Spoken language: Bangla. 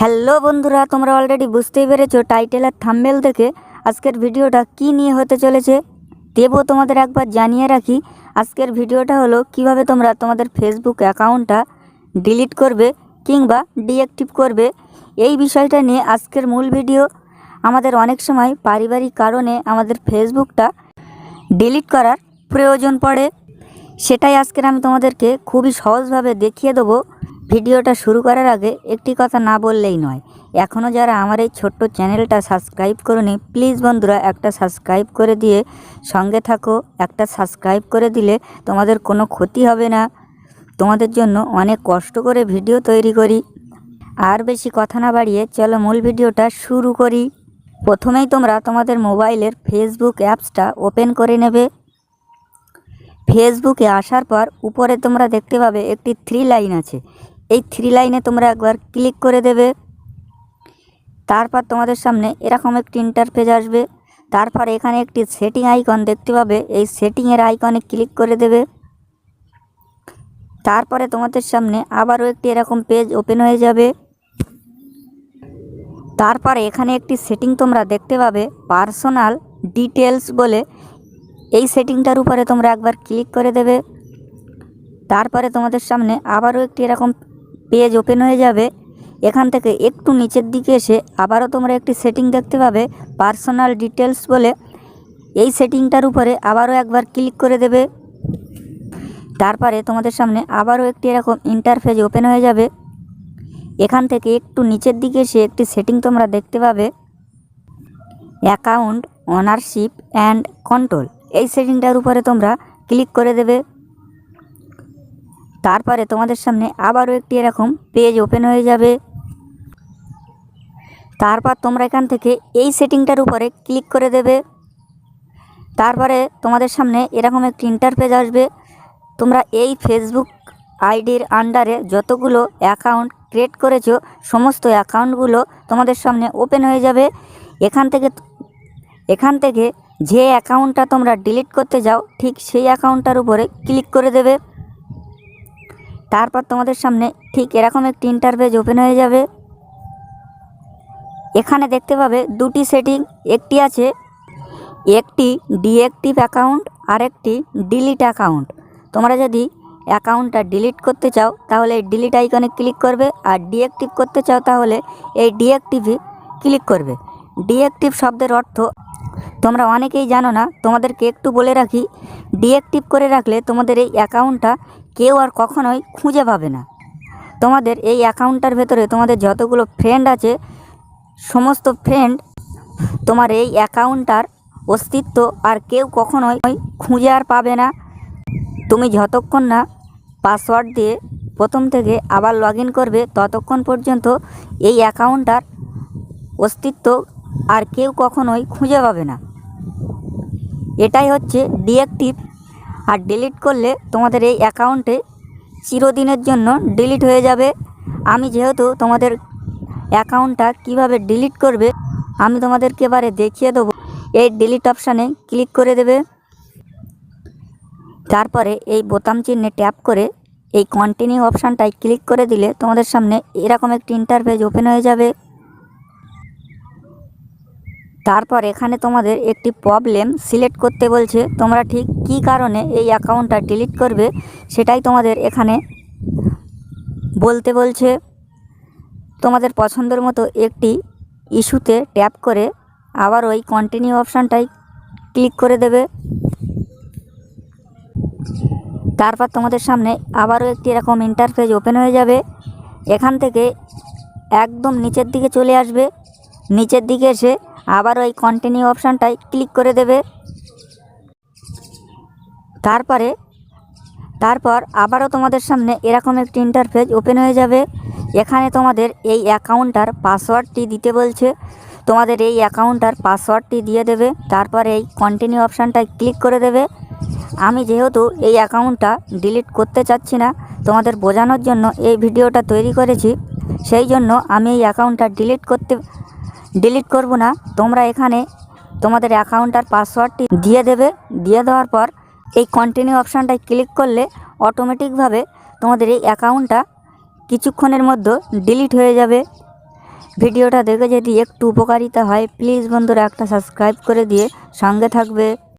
হ্যালো বন্ধুরা, তোমরা অলরেডি বুঝতেই পেরেছ টাইটেল আর থাম্বেল দেখে আজকের ভিডিওটা কি নিয়ে হতে চলেছে। দেবো তোমাদের একবার জানিয়ে রাখি, আজকের ভিডিওটা হলো কীভাবে তোমরা তোমাদের ফেসবুক অ্যাকাউন্টটা ডিলিট করবে কিংবা ডিঅ্যাক্টিভ করবে, এই বিষয়টা নিয়ে আজকের মূল ভিডিও। আমাদের অনেক সময় পারিবারিক কারণে আমাদের ফেসবুকটা ডিলিট করার প্রয়োজন পড়ে। সেটাই আজকের আমি তোমাদেরকে খুবই সহজভাবে দেখিয়ে দেবো। ভিডিওটা শুরু করার আগে একটি কথা না বললেই নয়। এখনও যারা আমার এই ছোট্ট চ্যানেলটা সাবস্ক্রাইব করনি, প্লিজ বন্ধুরা একটা সাবস্ক্রাইব করে দিয়ে সঙ্গে থাকো। একটা সাবস্ক্রাইব করে দিলে তোমাদের কোনো ক্ষতি হবে না। তোমাদের জন্য অনেক কষ্ট করে ভিডিও তৈরি করি। আর বেশি কথা না বাড়িয়ে চলো মূল ভিডিওটা শুরু করি। প্রথমেই তোমরা তোমাদের মোবাইলের ফেসবুক অ্যাপসটা ওপেন করে নেবে। ফেসবুকে আসার পর উপরে তোমরা দেখতে পাবে একটি থ্রি লাইন আছে। এই থ্রি লাইনে তোমরা একবার ক্লিক করে দেবে। তারপর তোমাদের সামনে এরকম একটি ইন্টারফেস আসবে। তারপর এখানে একটি সেটিং আইকন দেখতে পাবে। এই সেটিংয়ের আইকনে ক্লিক করে দেবে। তারপরে তোমাদের সামনে আবারও একটি এরকম পেজ ওপেন হয়ে যাবে। তারপর এখানে একটি সেটিং তোমরা দেখতে পাবে পার্সোনাল ডিটেলস বলে। এই সেটিংটার উপরে তোমরা একবার ক্লিক করে দেবে। তারপরে তোমাদের সামনে আবারও একটি এরকম পেজ ওপেন হয়ে যাবে। এখান থেকে একটু নিচের দিকে এসে আবারও তোমরা একটি সেটিং দেখতে পাবে পার্সোনাল ডিটেলস বলে। এই সেটিংটার উপরে আবারও একবার ক্লিক করে দেবে। তারপরে তোমাদের সামনে আবারও একটি এরকম ইন্টারফেস ওপেন হয়ে যাবে। এখান থেকে একটু নিচের দিকে এসে একটি সেটিং তোমরা দেখতে পাবে। অ্যাকাউন্ট অনারশিপ অ্যান্ড কন্ট্রোল এই সেটিংটার উপরে তোমরা ক্লিক করে দেবে। তারপরে তোমাদের সামনে আবারও একটি এরকম পেজ ওপেন হয়ে যাবে। তারপর তোমরা এখান থেকে এই সেটিংটার উপরে ক্লিক করে দেবে। তারপরে তোমাদের সামনে এরকম একটি ইন্টারপেজ আসবে। তোমরা এই ফেসবুক আইডির আন্ডারে যতগুলো অ্যাকাউন্ট ক্রিয়েট করেছ, সমস্ত অ্যাকাউন্টগুলো তোমাদের সামনে ওপেন হয়ে যাবে। এখান থেকে এখান থেকে যে অ্যাকাউন্টটা তোমরা ডিলিট করতে যাও, ঠিক সেই অ্যাকাউন্টটার উপরে ক্লিক করে দেবে। তারপর তোমাদের সামনে ঠিক এরকম একটি ইন্টারভেজ ওপেন হয়ে যাবে। এখানে দেখতে পাবে দুটি সেটিং একটি আছে একটি ডিএক্টিভ অ্যাকাউন্ট আর একটি ডিলিট অ্যাকাউন্ট তোমরা যদি অ্যাকাউন্টটা ডিলিট করতে চাও, তাহলে এই ডিলিট আইকনে ক্লিক করবে আর ডিএক্টিভ করতে চাও, তাহলে এই ডিএক্টিভে ক্লিক করবে। ডিএক্টিভ শব্দের অর্থ তোমরা অনেকেই জানো না, তোমাদেরকে একটু বলে রাখি, ডিএক্টিভ করে রাখলে তোমাদের এই অ্যাকাউন্টটা কেউ আর কখনোই খুঁজে পাবে না। তোমাদের এই অ্যাকাউন্টটার ভেতরে তোমাদের যতগুলো ফ্রেন্ড আছে, সমস্ত ফ্রেন্ড তোমার এই অ্যাকাউন্টটার অস্তিত্ব আর কেউ কখনোই খুঁজে আর পাবে না। তুমি যতক্ষণ না পাসওয়ার্ড দিয়ে প্রথম থেকে আবার লগ করবে, ততক্ষণ পর্যন্ত এই অ্যাকাউন্টটার অস্তিত্ব আর কেউ কখনোই খুঁজে পাবে না। এটাই হচ্ছে ডিঅ্যাক্টিভ আর ডিলিট করলে তোমাদের এই অ্যাকাউন্টে চিরদিনের জন্য ডিলিট হয়ে যাবে। আমি যেহেতু তোমাদের অ্যাকাউন্টটা কীভাবে ডিলিট করবে, আমি তোমাদেরকে এবারে দেখিয়ে দেবো। এই ডিলিট অপশানে ক্লিক করে দেবে। তারপরে এই বোতাম চিহ্নে ট্যাপ করে এই কন্টিনিউ অপশানটায় ক্লিক করে দিলে তোমাদের সামনে এরকম একটি ইন্টারফেস ওপেন হয়ে যাবে। তারপর এখানে তোমাদের একটি প্রবলেম সিলেক্ট করতে বলছে। তোমরা ঠিক কী কারণে এই অ্যাকাউন্টটা ডিলিট করবে সেটাই তোমাদের এখানে বলতে বলছে। তোমাদের পছন্দের মতো একটি ইস্যুতে ট্যাপ করে আবার ওই কন্টিনিউ অপশানটাই ক্লিক করে দেবে। তারপর তোমাদের সামনে আবারও একটি এরকম ইন্টারফেস ওপেন হয়ে যাবে। এখান থেকে একদম নিচের দিকে চলে আসবে। নিচের দিকে এসে আবার ওই কন্টিনিউ অপশানটায় ক্লিক করে দেবে। তারপরে, তারপর আবারও তোমাদের সামনে এরকম একটি ইন্টারফেস ওপেন হয়ে যাবে। এখানে তোমাদের এই অ্যাকাউন্টটার পাসওয়ার্ডটি দিতে বলছে। তোমাদের এই অ্যাকাউন্টটার পাসওয়ার্ডটি দিয়ে দেবে। তারপর এই কন্টিনিউ অপশানটায় ক্লিক করে দেবে। আমি যেহেতু এই অ্যাকাউন্টটা ডিলিট করতে চাচ্ছি না, তোমাদের বোঝানোর জন্য এই ভিডিওটা তৈরি করেছি। সেই জন্য আমি এই অ্যাকাউন্টটা ডিলিট করতে ডিলিট করব না। তোমরা এখানে তোমাদের অ্যাকাউন্টটার পাসওয়ার্ডটি দিয়ে দেবে। দিয়ে দেওয়ার পর এই কন্টিনিউ অপশানটায় ক্লিক করলে অটোমেটিকভাবে তোমাদের এই অ্যাকাউন্টটা কিছুক্ষণের মধ্যে ডিলিট হয়ে যাবে। ভিডিওটা দেখে যদি একটু উপকারিতা হয় প্লিজ বন্ধুরা একটা সাবস্ক্রাইব করে দিয়ে সঙ্গে থাকবে।